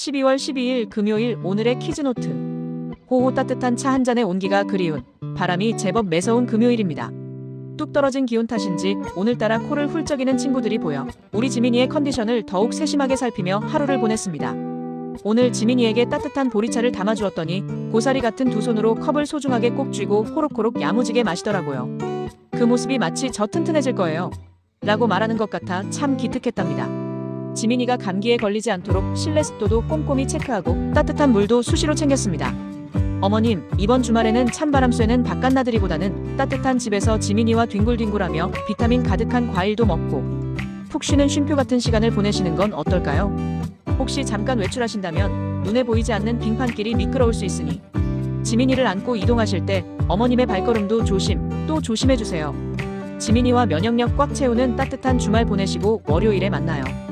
12월 12일 금요일 오늘의 키즈노트. 호호 따뜻한 차 한 잔의 온기가 그리운 바람이 제법 매서운 금요일입니다. 뚝 떨어진 기온 탓인지 오늘따라 코를 훌쩍이는 친구들이 보여 우리 지민이의 컨디션을 더욱 세심하게 살피며 하루를 보냈습니다. 오늘 지민이에게 따뜻한 보리차를 담아주었더니 고사리 같은 두 손으로 컵을 소중하게 꼭 쥐고 호록호록 야무지게 마시더라고요. 그 모습이 마치 저 튼튼해질 거예요. 라고 말하는 것 같아 참 기특했답니다. 지민이가 감기에 걸리지 않도록 실내 습도도 꼼꼼히 체크하고 따뜻한 물도 수시로 챙겼습니다. 어머님, 이번 주말에는 찬바람 쐬는 바깥 나들이보다는 따뜻한 집에서 지민이와 뒹굴뒹굴하며 비타민 가득한 과일도 먹고 푹 쉬는 쉼표 같은 시간을 보내시는 건 어떨까요? 혹시 잠깐 외출하신다면 눈에 보이지 않는 빙판길이 미끄러울 수 있으니 지민이를 안고 이동하실 때 어머님의 발걸음도 조심, 또 조심해주세요. 지민이와 면역력 꽉 채우는 따뜻한 주말 보내시고 월요일에 만나요.